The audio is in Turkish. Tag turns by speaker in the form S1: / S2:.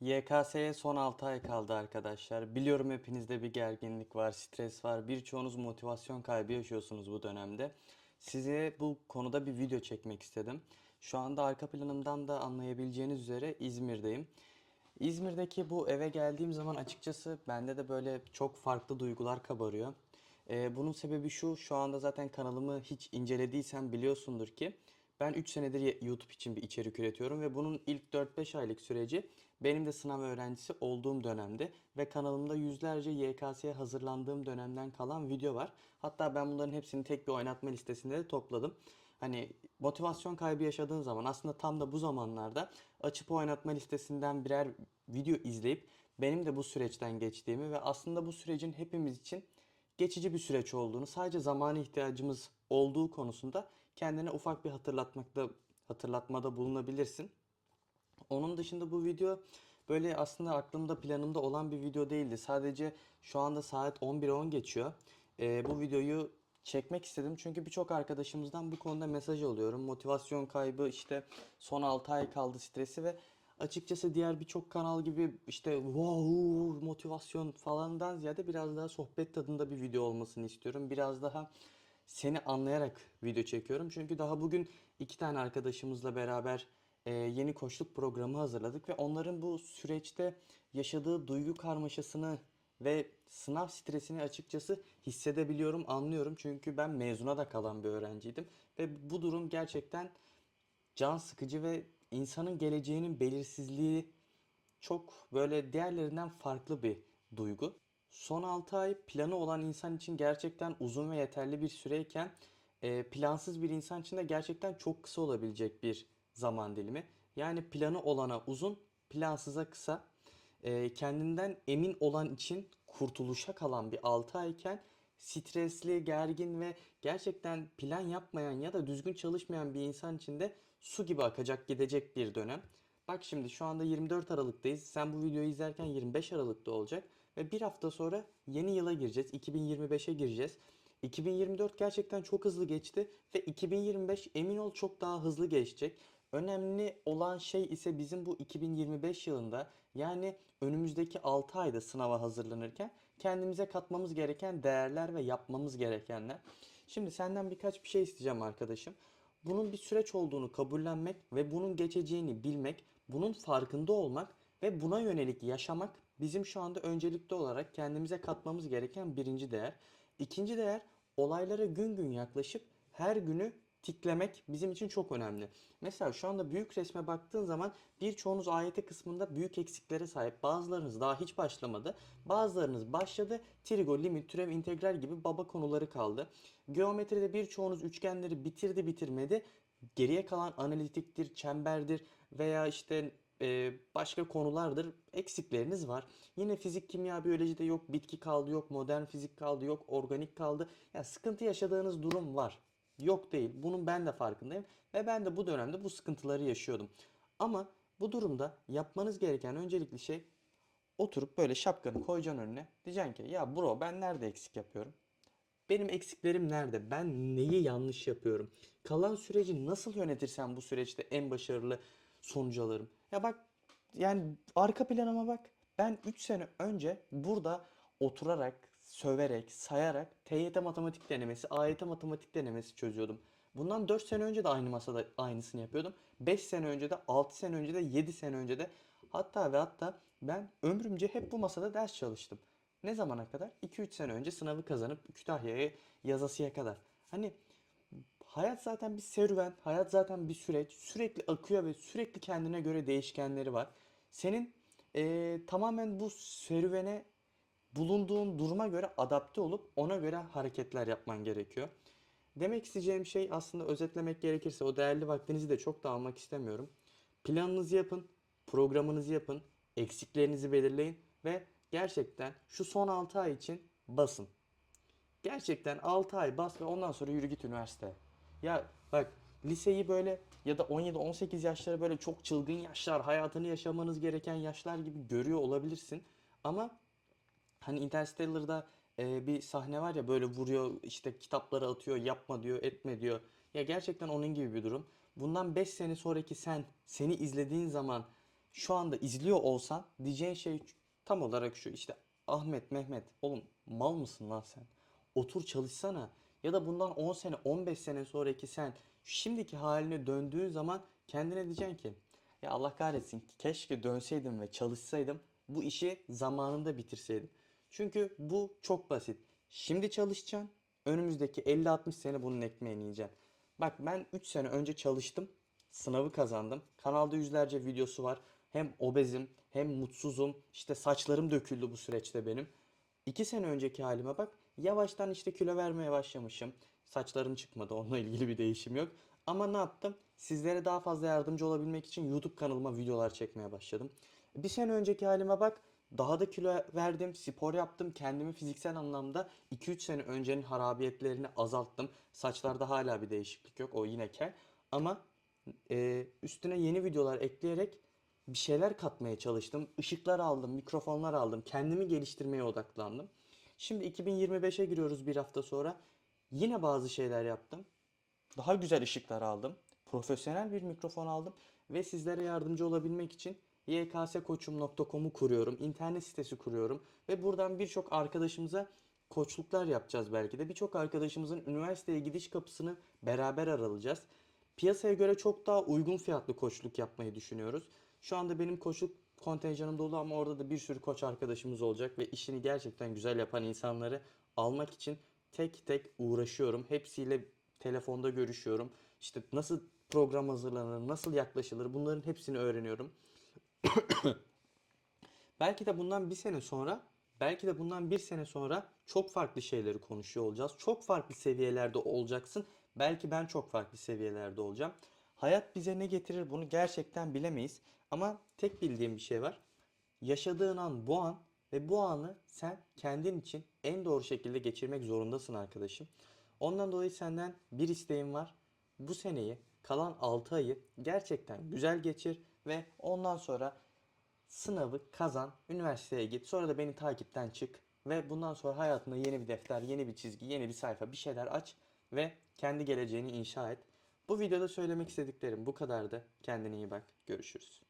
S1: YKS'ye son 6 ay kaldı arkadaşlar. Biliyorum hepinizde bir gerginlik var, stres var. Birçoğunuz motivasyon kaybı yaşıyorsunuz bu dönemde. Size bu konuda bir video çekmek istedim. Şu anda arka planımdan da anlayabileceğiniz üzere İzmir'deyim. İzmir'deki bu eve geldiğim zaman açıkçası bende de böyle çok farklı duygular kabarıyor. Ee, bunun sebebi şu, şu anda zaten kanalımı hiç incelediysen biliyorsundur ki ben 3 senedir YouTube için bir içerik üretiyorum ve bunun ilk 4-5 aylık süreci benim de sınav öğrencisi olduğum dönemde ve kanalımda yüzlerce YKS'ye hazırlandığım dönemden kalan video var. Hatta ben bunların hepsini tek bir oynatma listesinde de topladım. Hani motivasyon kaybı yaşadığın zaman aslında tam da bu zamanlarda açıp oynatma listesinden birer video izleyip benim de bu süreçten geçtiğimi ve aslında bu sürecin hepimiz için geçici bir süreç olduğunu, sadece zamana ihtiyacımız olduğu konusunda kendine ufak bir hatırlatmakta hatırlatmada bulunabilirsin. Onun dışında bu video böyle aslında aklımda planımda olan bir video değildi. Sadece şu anda saat 11'e 10 geçiyor. Ee, bu videoyu çekmek istedim çünkü birçok arkadaşımızdan bu konuda mesaj alıyorum. Motivasyon kaybı işte son 6 ay kaldı stresi ve açıkçası diğer birçok kanal gibi işte wow motivasyon falandan ziyade biraz daha sohbet tadında bir video olmasını istiyorum. Biraz daha seni anlayarak video çekiyorum. Çünkü daha bugün iki tane arkadaşımızla beraber e, yeni koçluk programı hazırladık ve onların bu süreçte yaşadığı duygu karmaşasını ve sınav stresini açıkçası hissedebiliyorum, anlıyorum. Çünkü ben mezuna da kalan bir öğrenciydim ve bu durum gerçekten can sıkıcı ve insanın geleceğinin belirsizliği çok böyle diğerlerinden farklı bir duygu. Son 6 ay planı olan insan için gerçekten uzun ve yeterli bir süreyken e, plansız bir insan için de gerçekten çok kısa olabilecek bir zaman dilimi. Yani planı olana uzun, plansıza kısa. E, kendinden emin olan için kurtuluşa kalan bir 6 ayken stresli, gergin ve gerçekten plan yapmayan ya da düzgün çalışmayan bir insan için de su gibi akacak gidecek bir dönem. Bak şimdi şu anda 24 Aralık'tayız. Sen bu videoyu izlerken 25 Aralık'ta olacak. Ve bir hafta sonra yeni yıla gireceğiz. 2025'e gireceğiz. 2024 gerçekten çok hızlı geçti ve 2025 emin ol çok daha hızlı geçecek. Önemli olan şey ise bizim bu 2025 yılında yani önümüzdeki 6 ayda sınava hazırlanırken kendimize katmamız gereken değerler ve yapmamız gerekenler. Şimdi senden birkaç bir şey isteyeceğim arkadaşım. Bunun bir süreç olduğunu kabullenmek ve bunun geçeceğini bilmek, bunun farkında olmak ve buna yönelik yaşamak bizim şu anda öncelikli olarak kendimize katmamız gereken birinci değer. İkinci değer olaylara gün gün yaklaşıp her günü tiklemek bizim için çok önemli. Mesela şu anda büyük resme baktığın zaman birçoğunuz AYT kısmında büyük eksiklere sahip. Bazılarınız daha hiç başlamadı. Bazılarınız başladı. Trigo, limit, türev, integral gibi baba konuları kaldı. Geometride birçoğunuz üçgenleri bitirdi bitirmedi. Geriye kalan analitiktir, çemberdir veya işte e, başka konulardır. Eksikleriniz var. Yine fizik, kimya, biyolojide yok bitki kaldı, yok modern fizik kaldı, yok organik kaldı. Ya sıkıntı yaşadığınız durum var. Yok değil. Bunun ben de farkındayım ve ben de bu dönemde bu sıkıntıları yaşıyordum. Ama bu durumda yapmanız gereken öncelikli şey oturup böyle şapkanı koyacaksın önüne. Diyeceksin ki ya bro ben nerede eksik yapıyorum? Benim eksiklerim nerede? Ben neyi yanlış yapıyorum? Kalan süreci nasıl yönetirsem bu süreçte en başarılı sonucu alırım? Ya bak yani arka planıma bak. Ben 3 sene önce burada oturarak, söverek, sayarak TYT matematik denemesi, AYT matematik denemesi çözüyordum. Bundan 4 sene önce de aynı masada aynısını yapıyordum. 5 sene önce de, 6 sene önce de, 7 sene önce de hatta ve hatta ben ömrümce hep bu masada ders çalıştım. Ne zamana kadar? 2-3 sene önce sınavı kazanıp Kütahya'ya yazasıya kadar. Hani hayat zaten bir serüven, hayat zaten bir süreç. Sürekli akıyor ve sürekli kendine göre değişkenleri var. Senin eee, tamamen bu serüvene bulunduğun duruma göre adapte olup ona göre hareketler yapman gerekiyor. Demek isteyeceğim şey aslında özetlemek gerekirse o değerli vaktinizi de çok da almak istemiyorum. Planınızı yapın, programınızı yapın, eksiklerinizi belirleyin ve gerçekten şu son 6 ay için basın. Gerçekten 6 ay bas ve ondan sonra yürü git üniversiteye. Ya bak liseyi böyle ya da 17-18 yaşları böyle çok çılgın yaşlar, hayatını yaşamanız gereken yaşlar gibi görüyor olabilirsin. Ama Hani Interstellar'da e, bir sahne var ya böyle vuruyor işte kitapları atıyor yapma diyor etme diyor. Ya gerçekten onun gibi bir durum. Bundan 5 sene sonraki sen seni izlediğin zaman şu anda izliyor olsan diyeceğin şey tam olarak şu işte Ahmet, Mehmet oğlum mal mısın lan sen? Otur çalışsana. Ya da bundan 10 sene 15 sene sonraki sen şimdiki haline döndüğün zaman kendine diyeceksin ki ya Allah kahretsin keşke dönseydim ve çalışsaydım bu işi zamanında bitirseydim. Çünkü bu çok basit. Şimdi çalışacaksın. Önümüzdeki 50-60 sene bunun ekmeğini yiyeceksin. Bak ben 3 sene önce çalıştım. Sınavı kazandım. Kanalda yüzlerce videosu var. Hem obezim hem mutsuzum. İşte saçlarım döküldü bu süreçte benim. 2 sene önceki halime bak. Yavaştan işte kilo vermeye başlamışım. Saçlarım çıkmadı. Onunla ilgili bir değişim yok. Ama ne yaptım? Sizlere daha fazla yardımcı olabilmek için YouTube kanalıma videolar çekmeye başladım. Bir sene önceki halime bak. Daha da kilo verdim, spor yaptım. Kendimi fiziksel anlamda 2-3 sene öncenin harabiyetlerini azalttım. Saçlarda hala bir değişiklik yok. O yine kel. Ama e, üstüne yeni videolar ekleyerek bir şeyler katmaya çalıştım. Işıklar aldım, mikrofonlar aldım. Kendimi geliştirmeye odaklandım. Şimdi 2025'e giriyoruz bir hafta sonra. Yine bazı şeyler yaptım. Daha güzel ışıklar aldım. Profesyonel bir mikrofon aldım. Ve sizlere yardımcı olabilmek için ykskoçum.com'u kuruyorum. İnternet sitesi kuruyorum. Ve buradan birçok arkadaşımıza koçluklar yapacağız belki de. Birçok arkadaşımızın üniversiteye gidiş kapısını beraber aralayacağız. Piyasaya göre çok daha uygun fiyatlı koçluk yapmayı düşünüyoruz. Şu anda benim koçluk kontenjanım dolu ama orada da bir sürü koç arkadaşımız olacak ve işini gerçekten güzel yapan insanları almak için tek tek uğraşıyorum. Hepsiyle telefonda görüşüyorum. İşte nasıl program hazırlanır, nasıl yaklaşılır bunların hepsini öğreniyorum. Belki de bundan bir sene sonra, belki de bundan bir sene sonra çok farklı şeyleri konuşuyor olacağız. Çok farklı seviyelerde olacaksın. Belki ben çok farklı seviyelerde olacağım. Hayat bize ne getirir bunu gerçekten bilemeyiz. Ama tek bildiğim bir şey var. Yaşadığın an bu an ve bu anı sen kendin için en doğru şekilde geçirmek zorundasın arkadaşım. Ondan dolayı senden bir isteğim var. Bu seneyi, kalan 6 ayı gerçekten güzel geçir ve ondan sonra sınavı kazan, üniversiteye git. Sonra da beni takipten çık ve bundan sonra hayatında yeni bir defter, yeni bir çizgi, yeni bir sayfa bir şeyler aç ve kendi geleceğini inşa et. Bu videoda söylemek istediklerim bu kadardı. Kendine iyi bak. Görüşürüz.